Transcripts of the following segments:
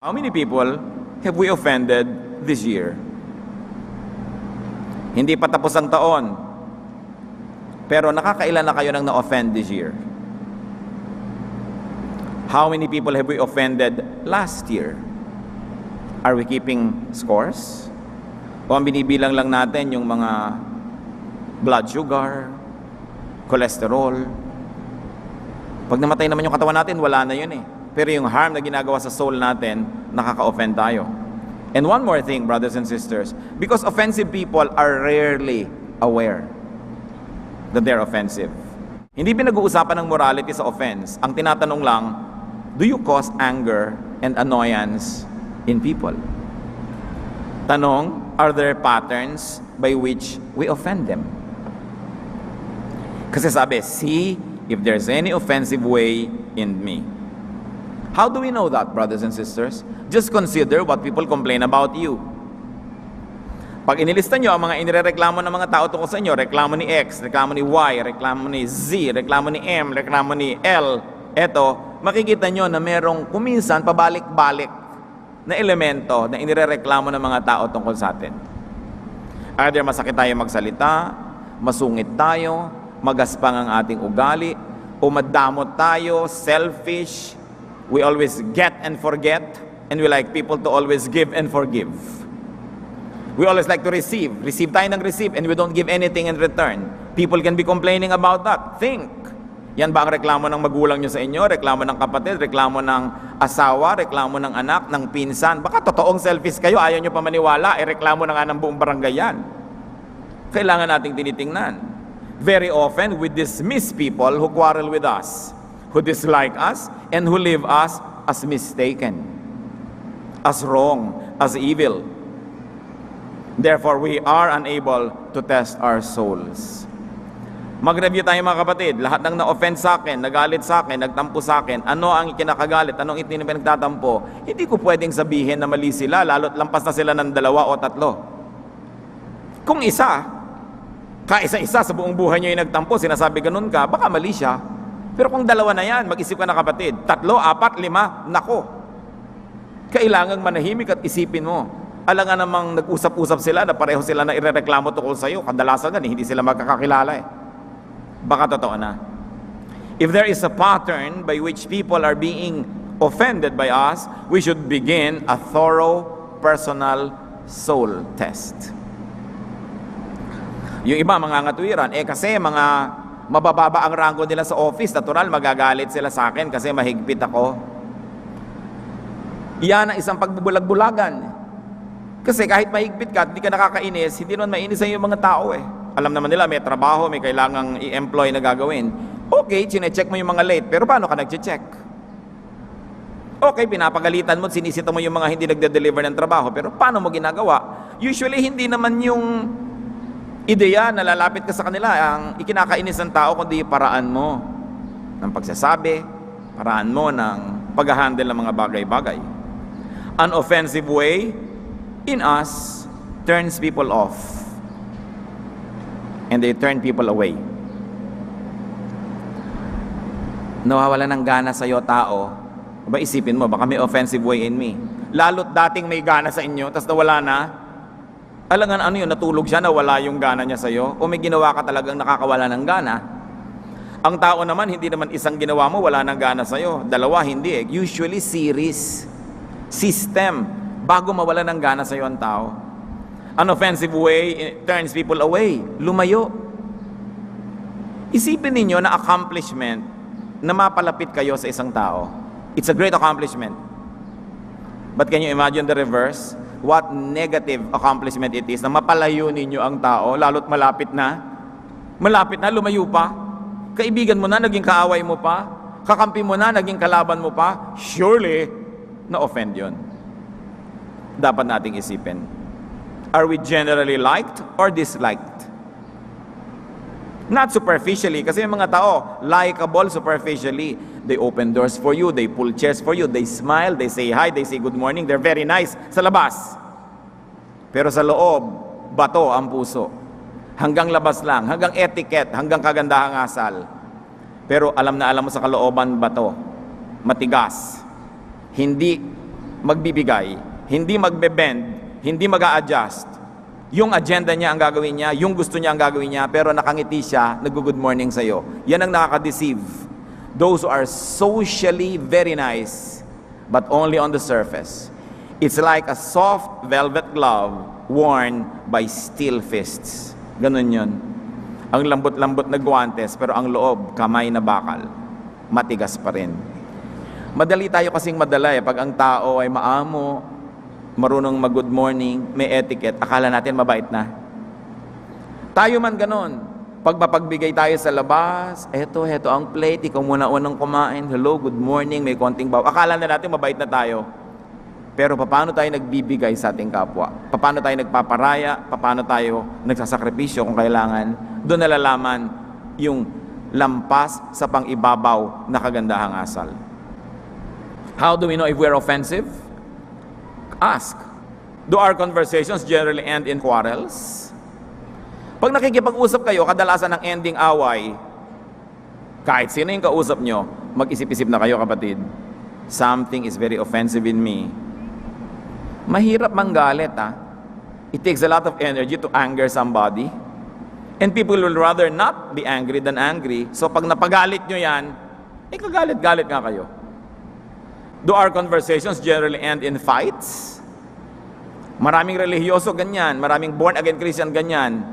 How many people have we offended this year? Hindi pa tapos ang taon. Pero nakakailan na kayo nang na-offend this year? How many people have we offended last year? Are we keeping scores? O ang binibilang lang natin yung mga blood sugar, cholesterol. Pag namatay naman yung katawan natin, wala na yun eh. Pero yung harm na ginagawa sa soul natin, nakaka-offend tayo. And one more thing, brothers and sisters, because offensive people are rarely aware that they're offensive. Hindi pinag-uusapan ng morality sa offense. Ang tinatanong lang, do you cause anger and annoyance in people? Tanong, are there patterns by which we offend them? Kasi sabi, see if there's any offensive way in me. How do we know that, brothers and sisters? Just consider what people complain about you. Pag inilista nyo ang mga inireklamo ng mga tao tungkol sa inyo, reklamo ni X, reklamo ni Y, reklamo ni Z, reklamo ni M, reklamo ni L, eto, makikita nyo na merong kuminsan pabalik-balik na elemento na inireklamo ng mga tao tungkol sa atin. Either masakit tayo magsalita, masungit tayo, magaspang ang ating ugali, o madamot tayo, selfish, we always get and forget, and we like people to always give and forgive. We always like to receive. Receive tayo ng receive and we don't give anything in return. People can be complaining about that. Think. Yan ba ang reklamo ng magulang nyo sa inyo? Reklamo ng kapatid? Reklamo ng asawa? Reklamo ng anak? Ng pinsan? Baka totoong selfish kayo, ayaw nyo pa maniwala, eh reklamo na nga ng buong barangay yan. Kailangan nating tinitingnan. Very often, we dismiss people who quarrel with us, who dislike us, and who leave us as mistaken, as wrong, as evil. Therefore, we are unable to test our souls. Mag-review tayo mga kapatid. Lahat ng na-offend sa akin, nagalit sa akin, nagtampo sa akin, ano ang ikinakagalit, anong itin pinagtatampo, hindi ko pwedeng sabihin na mali sila, lalo't lampas na sila ng dalawa o tatlo. Kung isa, kaisa-isa sa buong buhay niyo yung nagtampo, sinasabi ganun ka, baka mali siya. Pero kung dalawa na yan, mag-isip ka na kapatid. Tatlo, apat, lima, nako. Kailangang manahimik at isipin mo. Alam nga namang nag-usap-usap sila na pareho sila na irereklamo tungkol sa'yo. Kadalasan gan, hindi sila magkakakilala eh. Baka totoo na. If there is a pattern by which people are being offended by us, we should begin a thorough personal soul test. Yung iba mga ngatuwiran, eh kasi mga mabababa ang rango nila sa office, natural magagalit sila sa akin kasi mahigpit ako. Yan ang isang pagbubulag-bulagan. Kasi kahit mahigpit ka, hindi ka nakakainis, hindi naman mainis sa yung mga tao eh. Alam naman nila, may trabaho, may kailangang i-employ na gagawin. Okay, chinecheck mo yung mga late, pero paano ka nag-check? Okay, pinapagalitan mo, sinisita mo yung mga hindi nagde-deliver ng trabaho, pero paano mo ginagawa? Usually, hindi naman yung ideya na lalapit ka sa kanila ang ikinakainis ng tao, kundi paraan mo ng pagsasabi, paraan mo ng pag-handle ng mga bagay-bagay. An offensive way in us turns people off and they turn people away. Nawawala ng gana sa iyo tao, ba isipin mo, baka may offensive way in me. Lalo't dating may gana sa inyo, tapos nawala na, alangan ano yun, natulog siya, nawala yung gana niya sa iyo, o may ginawa ka talagang nakakawala ng gana. Ang tao naman, hindi naman isang ginawa mo, wala ng gana sa iyo. Dalawa, hindi eh. Usually series, system, bago mawala ng gana sa iyo ang tao. An offensive way it turns people away, lumayo. Isipin ninyo na accomplishment na mapalapit kayo sa isang tao. It's a great accomplishment. But can you imagine the reverse? What negative accomplishment it is na mapalayo ninyo ang tao, lalo't malapit na. Malapit na, lumayo pa. Kaibigan mo na, naging kaaway mo pa. Kakampi mo na, naging kalaban mo pa. Surely, na-offend yon. Dapat nating isipin. Are we generally liked or disliked? Not superficially, kasi yung mga tao, likable superficially. They open doors for you, they pull chairs for you, they smile, they say hi, they say good morning, they're very nice sa labas. Pero sa loob, bato ang puso. Hanggang labas lang, hanggang etiquette, hanggang kagandahang asal. Pero alam na alam mo sa kalooban bato, matigas. Hindi magbibigay, hindi magbe-bend, hindi mag adjust Yung agenda niya ang gagawin niya, yung gusto niya ang gagawin niya, pero nakangiti siya, nag-good morning sa'yo. Yan ang nakaka-deceive. Those who are socially very nice, but only on the surface. It's like a soft velvet glove worn by steel fists. Ganun yun. Ang lambot-lambot na guwantes, pero ang loob, kamay na bakal. Matigas pa rin. Madali tayo kasing madala eh. Pag ang tao ay maamo, marunong mag-good morning, may etiquette, akala natin mabait na. Tayo man ganon. Pag mapagbigay tayo sa labas, eto, eto ang plate, ikaw muna unang kumain, hello, good morning, may konting baw. Akala na natin mabait na tayo. Pero paano tayo nagbibigay sa ating kapwa? Paano tayo nagpaparaya? Paano tayo nagsasakripisyo kung kailangan? Doon nalalaman yung lampas sa pang-ibabaw na kagandahang asal. How do we know if we're offensive? Ask. Do our conversations generally end in quarrels? Pag nakikipag-usap kayo, kadalasan ng ending away, kahit sino yung kausap nyo, mag-isip-isip na kayo kapatid. Something is very offensive in me. Mahirap manggalit ha. It takes a lot of energy to anger somebody. And people will rather not be angry than angry. So pag napagalit nyo yan, eh kagalit-galit nga kayo. Do our conversations generally end in fights? Maraming religyoso ganyan, maraming born again Christian ganyan.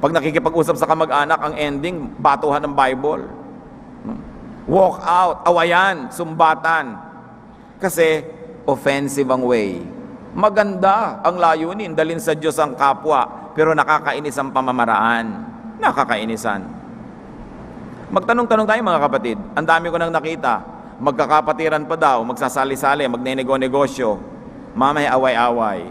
Pag nakikipag-usap sa kamag-anak, ang ending, batuhan ng Bible. Walk out, awayan, sumbatan. Kasi offensive ang way. Maganda ang layunin, dalin sa Diyos ang kapwa, pero nakakainis ang pamamaraan. Nakakainisan. Magtanong-tanong tayo mga kapatid. Ang dami ko nang nakita magkakapatiran pa daw, magsasali-sali, magnenego-negosyo, mamay away-away.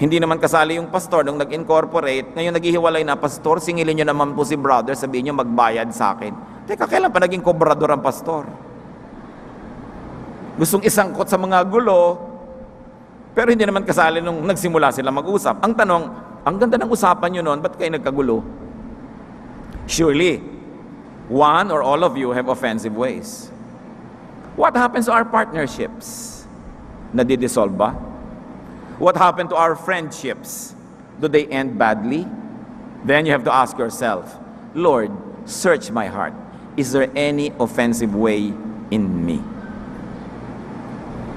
Hindi naman kasali yung pastor nung nag-incorporate, ngayon naghihiwalay na, pastor, singilin nyo naman po si brother, sabihin nyo magbayad sa akin. Teka, kailan pa naging kobrador ang pastor? Gustong isangkot sa mga gulo, pero hindi naman kasali nung nagsimula sila mag-usap. Ang tanong, ang ganda ng usapan nyo noon, ba't kayo nagkagulo? Surely, one or all of you have offensive ways. What happens to our partnerships? Nadidissolve ba? What happened to our friendships? Do they end badly? Then you have to ask yourself, Lord, search my heart. Is there any offensive way in me?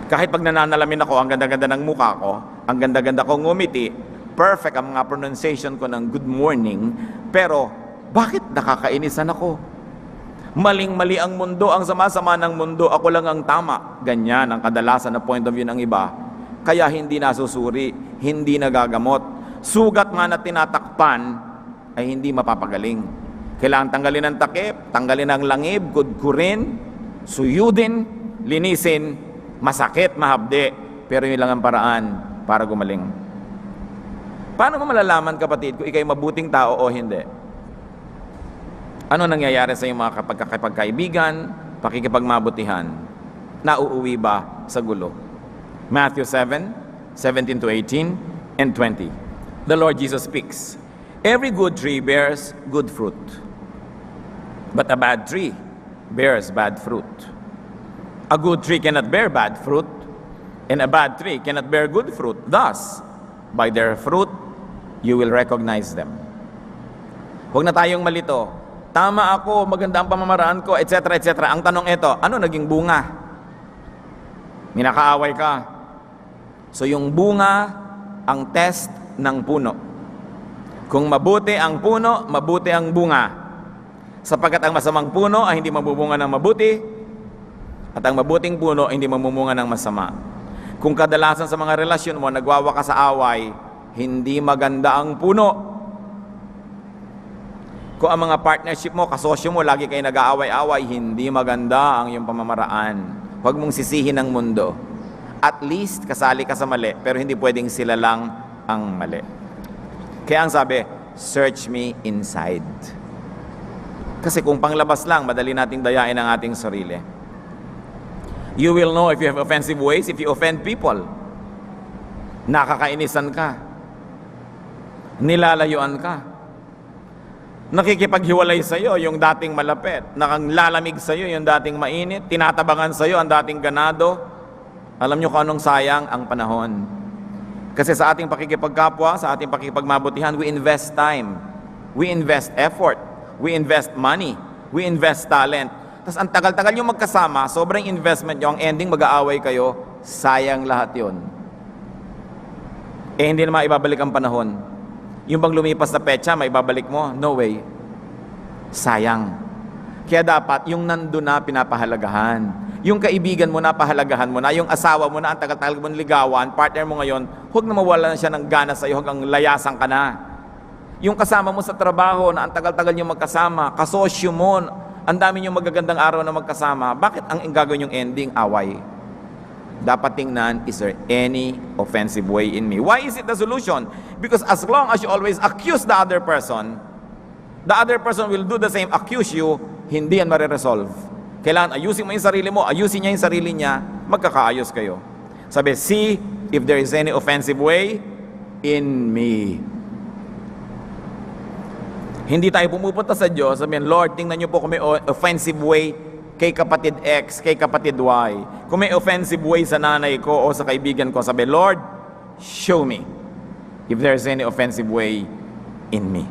Kahit pag nananalamin ako, ang ganda-ganda ng mukha ko, ang ganda-ganda kong ngumiti, perfect ang mga pronunciation ko ng good morning, pero bakit nakakainisan ako? Maling-mali ang mundo, ang sama-sama ng mundo, ako lang ang tama. Ganyan ang kadalasan na point of view ng iba. Kaya hindi nasusuri, hindi nagagamot. Sugat nga na tinatakpan ay hindi mapapagaling. Kailangan tanggalin ang takip, tanggalin ang langib, kudkurin, suyudin, linisin, masakit, mahabde. Pero yun lang ang paraan para gumaling. Paano mo malalaman kapatid kung ikay mabuting tao o hindi? Ano nangyayari sa iyong mga kapagkakaibigan, pakikipagmabutihan? Nauuwi ba sa gulo? Matthew 7, 17 to 18, and 20. The Lord Jesus speaks, Every good tree bears good fruit, but a bad tree bears bad fruit. A good tree cannot bear bad fruit, and a bad tree cannot bear good fruit. Thus, by their fruit, you will recognize them. Huwag na tayong malito. Tama ako, maganda ang pamamaraan ko, etc. etc. Ang tanong ito, ano naging bunga? Minakaaway ka. So yung bunga, ang test ng puno. Kung mabuti ang puno, mabuti ang bunga. Sapagkat ang masamang puno ay hindi mabubunga ng mabuti, at ang mabuting puno ay hindi mamumunga ng masama. Kung kadalasan sa mga relasyon mo nagwawaka sa away, hindi maganda ang puno. Kung ang mga partnership mo, kasosyo mo, lagi kayo nag-aaway-away, hindi maganda ang iyong pamamaraan. Huwag mong sisihin ang mundo. At least, kasali ka sa mali, pero hindi pwedeng sila lang ang mali. Kaya ang sabi, search me inside. Kasi kung panglabas lang, madali nating dayain ang ating sarili. You will know if you have offensive ways, if you offend people. Nakakainisan ka. Nilalayuan ka. Nakikipaghiwalay sa iyo yung dating malapit. Nakanglalamig sa iyo yung dating mainit. Tinatabangan sa iyo ang dating ganado. Alam nyo kung anong sayang ang panahon. Kasi sa ating pakikipagkapwa, sa ating pakikipagmabutihan, we invest time. We invest effort. We invest money. We invest talent. Tapos ang tagal-tagal yung magkasama, sobrang investment nyo, ang ending mag-aaway kayo, sayang lahat yon. Eh hindi naman ibabalik ang panahon. Yung bang lumipas na petsa, may ibabalik mo? No way. Sayang. Kaya dapat yung nandun na pinapahalagahan. Yung kaibigan mo na pahalagahan mo na, yung asawa mo na ang tagal-tagal mo ligawan, partner mo ngayon, huwag na mawala na siya ng gana sa iyo hanggang layasan ka na. Yung kasama mo sa trabaho na ang tagal-tagal niyo magkasama, kasosyo mo, ang dami niyo magagandang araw na magkasama, bakit ang gagawin yung ending away? Dapat tingnan, is there any offensive way in me? Why is it the solution? Because as long as you always accuse the other person, the other person will do the same, accuse you, hindi yan mariresolve. Kailangan ayusin mo yung sarili mo, ayusin niya yung sarili niya, magkakaayos kayo. Sabi, see if there is any offensive way in me. Hindi tayo pumupunta sa Diyos, sabihin, Lord, tingnan niyo po kung may offensive way kay kapatid X, kay kapatid Y. Kung may offensive way sa nanay ko o sa kaibigan ko, sabi, Lord, show me if there is any offensive way in me.